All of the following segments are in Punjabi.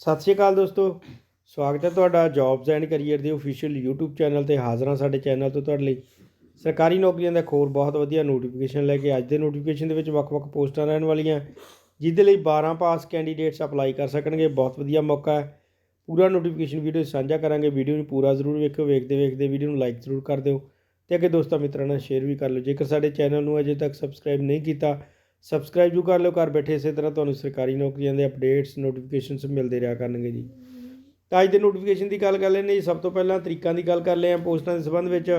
ਸਤਿ ਸ਼੍ਰੀ ਅਕਾਲ ਦੋਸਤੋ। ਸਵਾਗਤ ਹੈ ਤੁਹਾਡਾ ਜੌਬਸ ਐਂਡ ਕੈਰੀਅਰ ਦੇ ਅਫੀਸ਼ੀਅਲ YouTube ਚੈਨਲ ਤੇ ਹਾਜ਼ਰ ਹਾਂ ਸਾਡੇ ਚੈਨਲ ਤੋਂ ਤੁਹਾਡੇ ਲਈ। ਸਰਕਾਰੀ ਨੌਕਰੀਆਂ ਦਾ ਖੋਰ ਬਹੁਤ ਵਧੀਆ ਨੋਟੀਫਿਕੇਸ਼ਨ ਲੈ ਕੇ ਅੱਜ ਦੇ ਨੋਟੀਫਿਕੇਸ਼ਨ ਦੇ ਵਿੱਚ ਵੱਖ-ਵੱਖ ਪੋਸਟਾਂ ਰਹਿਣ ਵਾਲੀਆਂ, ਜਿਹਦੇ ਲਈ 12 ਪਾਸ ਕੈਂਡੀਡੇਟਸ ਅਪਲਾਈ ਕਰ ਸਕਣਗੇ। ਬਹੁਤ ਵਧੀਆ ਮੌਕਾ ਹੈ। ਪੂਰਾ ਨੋਟੀਫਿਕੇਸ਼ਨ ਵੀਡੀਓ ਸਾਂਝਾ ਕਰਾਂਗੇ। ਵੀਡੀਓ ਨੂੰ ਪੂਰਾ ਜ਼ਰੂਰ ਵੇਖਿਓ। ਵੇਖਦੇ ਵੇਖਦੇ ਵੀਡੀਓ ਨੂੰ ਲਾਈਕ ਜ਼ਰੂਰ ਕਰ ਦਿਓ। ਤੇ ਅੱਗੇ ਦੋਸਤਾਂ ਮਿੱਤਰਾਂ ਨਾਲ ਸ਼ੇਅਰ ਵੀ ਕਰ ਲਓ। ਜੇਕਰ ਸਾਡੇ ਚੈਨਲ ਨੂੰ ਅਜੇ ਤੱਕ ਸਬਸਕ੍ਰਾਈਬ ਨਹੀਂ ਕੀਤਾ ਸਬਸਕ੍ਰਾਈਬ ਜੂ ਕਰ ਲਿਓ, ਘਰ ਬੈਠੇ ਇਸੇ ਤਰ੍ਹਾਂ ਤੁਹਾਨੂੰ ਸਰਕਾਰੀ ਨੌਕਰੀਆਂ ਦੇ ਅਪਡੇਟਸ ਨੋਟੀਫਿਕੇਸ਼ਨਸ ਮਿਲਦੇ ਰਿਹਾ ਕਰਨਗੇ ਜੀ। ਤਾਂ ਅੱਜ ਦੇ ਨੋਟੀਫਿਕੇਸ਼ਨ ਦੀ ਗੱਲ ਕਰ ਲੈਂਦੇ ਜੀ। ਸਭ ਤੋਂ ਪਹਿਲਾਂ ਤਰੀਕਾਂ ਦੀ ਗੱਲ ਕਰ ਲਿਆ, ਪੋਸਟਾਂ ਦੇ ਸੰਬੰਧ ਵਿੱਚ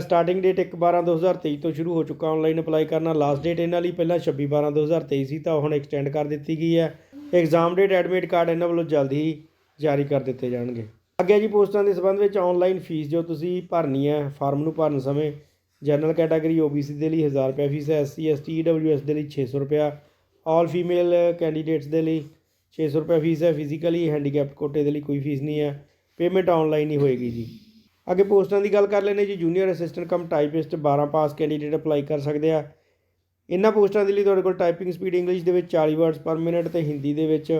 ਸਟਾਰਟਿੰਗ ਡੇਟ 1/12/2023 ਤੋਂ ਸ਼ੁਰੂ ਹੋ ਚੁੱਕਾ ਆਨਲਾਈਨ ਅਪਲਾਈ ਕਰਨਾ ਲਾਸਟ ਡੇਟ ਇਹਨਾਂ ਲਈ ਪਹਿਲਾਂ 26/12/2023 ਸੀ ਤਾਂ ਹੁਣ ਐਕਸਟੈਂਡ ਕਰ ਦਿੱਤੀ ਗਈ ਹੈ। ਐਗਜ਼ਾਮ ਡੇਟ ਐਡਮਿਟ ਕਾਰਡ ਇਹਨਾਂ ਵੱਲੋਂ ਜਲਦੀ ਹੀ ਜਾਰੀ ਕਰ ਦਿੱਤੇ ਜਾਣਗੇ। ਅੱਗੇ ਜੀ ਪੋਸਟਾਂ ਦੇ ਸੰਬੰਧ ਵਿੱਚ ਆਨਲਾਈਨ ਫੀਸ ਜੋ ਤੁਸੀਂ ਭਰਨੀ ਹੈ ਫਾਰਮ ਨੂੰ ਭਰਨ ਸਮੇਂ ਜਨਰਲ ਕੈਟਾਗਰੀ OBC ਦੇ ਲਈ 1000 ਰੁਪਏ ਫੀਸ ਹੈ SC ST EWS ਦੇ ਲਈ 600 ਰੁਪਏ ਆਲ ਫੀਮੇਲ ਕੈਂਡੀਡੇਟਸ ਦੇ ਲਈ 600 ਰੁਪਏ ਫੀਸ ਹੈ, ਫਿਜ਼ੀਕਲੀ ਹੈਂਡੀਕੈਪਡ ਕੋਟੇ ਦੇ ਲਈ ਕੋਈ ਫੀਸ ਨਹੀਂ ਹੈ, ਪੇਮੈਂਟ ਆਨਲਾਈਨ ਹੀ ਹੋਏਗੀ ਜੀ। ਅੱਗੇ ਪੋਸਟਾਂ ਦੀ ਗੱਲ ਕਰ ਲੈਂਦੇ ਜੀ, junior assistant cum typist 12 pass candidate apply ਕਰ ਸਕਦੇ ਆ। ਇਹਨਾਂ ਪੋਸਟਾਂ ਦੇ ਲਈ ਤੁਹਾਡੇ ਕੋਲ ਟਾਈਪਿੰਗ ਸਪੀਡ ਇੰਗਲਿਸ਼ ਦੇ ਵਿੱਚ 40 ਵਰਡਸ ਪਰ ਮਿੰਟ ਤੇ ਹਿੰਦੀ ਦੇ ਵਿੱਚ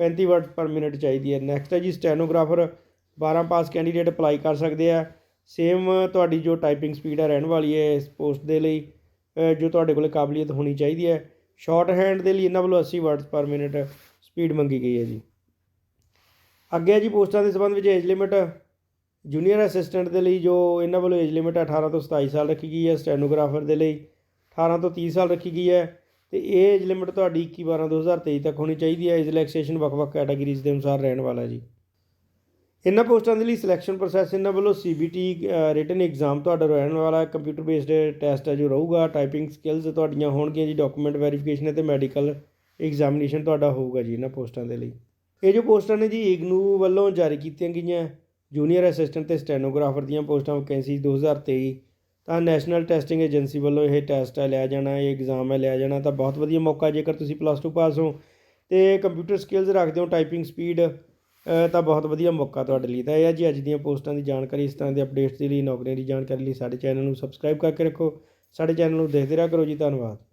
35 ਵਰਡਸ ਪਰ ਮਿੰਟ ਚਾਹੀਦੀ ਹੈ। ਨੈਕਸਟ ਹੈ ਜੀ, ਸਟੈਨੋਗ੍ਰਾਫਰ 12 ਪਾਸ ਕੈਂਡੀਡੇਟ ਅਪਲਾਈ ਕਰ ਸਕਦੇ ਆ। ਸੇਮ ਤੁਹਾਡੀ ਜੋ ਟਾਈਪਿੰਗ ਸਪੀਡ ਹੈ ਰਹਿਣ ਵਾਲੀ ਹੈ ਇਸ ਪੋਸਟ ਦੇ ਲਈ ਜੋ ਤੁਹਾਡੇ ਕੋਲ ਕਾਬਲੀਅਤ ਹੋਣੀ ਚਾਹੀਦੀ ਹੈ। ਸ਼ਾਰਟ ਹੈਂਡ ਦੇ ਲਈ ਇਹਨਾਂ ਵੱਲੋਂ 80 ਵਰਡਸ ਪਰ ਮਿੰਟ ਸਪੀਡ ਮੰਗੀ ਗਈ ਹੈ ਜੀ। ਅੱਗੇ ਹੈ ਜੀ ਪੋਸਟਾਂ ਦੇ ਸੰਬੰਧ ਵਿੱਚ ਏਜ ਲਿਮਿਟ ਜੂਨੀਅਰ ਅਸਿਸਟੈਂਟ ਦੇ ਲਈ ਜੋ ਇਹਨਾਂ ਵੱਲੋਂ ਏਜ ਲਿਮਿਟ 18 ਤੋਂ 27 ਸਾਲ ਰੱਖੀ ਗਈ ਹੈ ਸਟੈਨੋਗ੍ਰਾਫਰ ਦੇ ਲਈ 18 ਤੋਂ 30 ਸਾਲ ਰੱਖੀ ਗਈ ਹੈ। ਤੇ ਇਹ ਏਜ ਲਿਮਿਟ ਤੁਹਾਡੀ 21 12 2023 ਤੱਕ ਹੋਣੀ ਚਾਹੀਦੀ ਹੈ। ਏਜ ਰਿਲੈਕਸੇਸ਼ਨ ਵੱਖ-ਵੱਖ ਕੈਟਾਗਰੀਜ਼ ਦੇ ਅਨੁਸਾਰ ਰਹਿਣ ਵਾਲਾ ਹੈ ਜੀ। ਇਹਨਾਂ ਪੋਸਟਾਂ ਦੇ ਲਈ ਸਿਲੈਕਸ਼ਨ ਪ੍ਰੋਸੈਸ ਇਹਨਾਂ ਵੱਲੋਂ ਸੀਬੀਟੀ ਰਿਟਨ ਐਗਜ਼ਾਮ ਤੁਹਾਡਾ ਰਹਿਣ ਵਾਲਾ ਕੰਪਿਊਟਰ ਬੇਸਡ ਟੈਸਟ ਹੈ ਜੋ ਰਹੂਗਾ ਟਾਈਪਿੰਗ ਸਕਿੱਲਸ ਤੁਹਾਡੀਆਂ ਹੋਣਗੀਆਂ ਜੀ ਡਾਕੂਮੈਂਟ ਵੈਰੀਫਿਕੇਸ਼ਨ ਅਤੇ ਮੈਡੀਕਲ ਐਗਜ਼ਾਮੀਨੇਸ਼ਨ ਤੁਹਾਡਾ ਹੋਊਗਾ ਜੀ ਇਹਨਾਂ ਪੋਸਟਾਂ ਦੇ ਲਈ। ਇਹ ਜੋ ਪੋਸਟਾਂ ਨੇ ਜੀ ਇਗਨੂ ਵੱਲੋਂ ਜਾਰੀ ਕੀਤੀਆਂ ਗਈਆਂ ਜੂਨੀਅਰ ਅਸਿਸਟੈਂਟ ਤੇ ਸਟੈਨੋਗ੍ਰਾਫਰ ਦੀਆਂ ਪੋਸਟਾਂ ਵੈਕੈਂਸੀ 2023 ਤਾਂ ਨੈਸ਼ਨਲ ਟੈਸਟਿੰਗ ਏਜੰਸੀ ਵੱਲੋਂ ਇਹ ਟੈਸਟ ਹੈ, ਲਿਆ ਜਾਣਾ, ਇਹ ਐਗਜ਼ਾਮ ਹੈ, ਲਿਆ ਜਾਣਾ, ਤਾਂ ਬਹੁਤ ਵਧੀਆ ਮੌਕਾ ਜੇਕਰ ਤੁਸੀਂ ਪਲੱਸ 2 ਪਾਸ ਹੋ ਤੇ ਕੰਪਿਊਟਰ ਸਕਿੱਲਸ ਰੱਖਦੇ ਹੋ ਟਾਈਪਿੰਗ ਸਪੀਡ ਤਾਂ ਬਹੁਤ ਵਧੀਆ ਮੌਕਾ ਤੁਹਾਡੇ ਲਈ ਤਾਂ ਇਹ ਹੈ ਜੀ, ਅੱਜ ਦੀਆਂ ਪੋਸਟਾਂ ਦੀ ਜਾਣਕਾਰੀ, ਇਸ ਤਰ੍ਹਾਂ ਦੇ ਅਪਡੇਟਸ ਦੇ ਲਈ ਨੌਕਰੀਆਂ ਦੀ ਜਾਣਕਾਰੀ ਲਈ ਸਾਡੇ ਚੈਨਲ ਨੂੰ ਸਬਸਕ੍ਰਾਈਬ ਕਰਕੇ ਰੱਖੋ। ਸਾਡੇ ਚੈਨਲ ਨੂੰ ਦੇਖਦੇ ਰਿਹਾ ਕਰੋ ਜੀ, ਧੰਨਵਾਦ।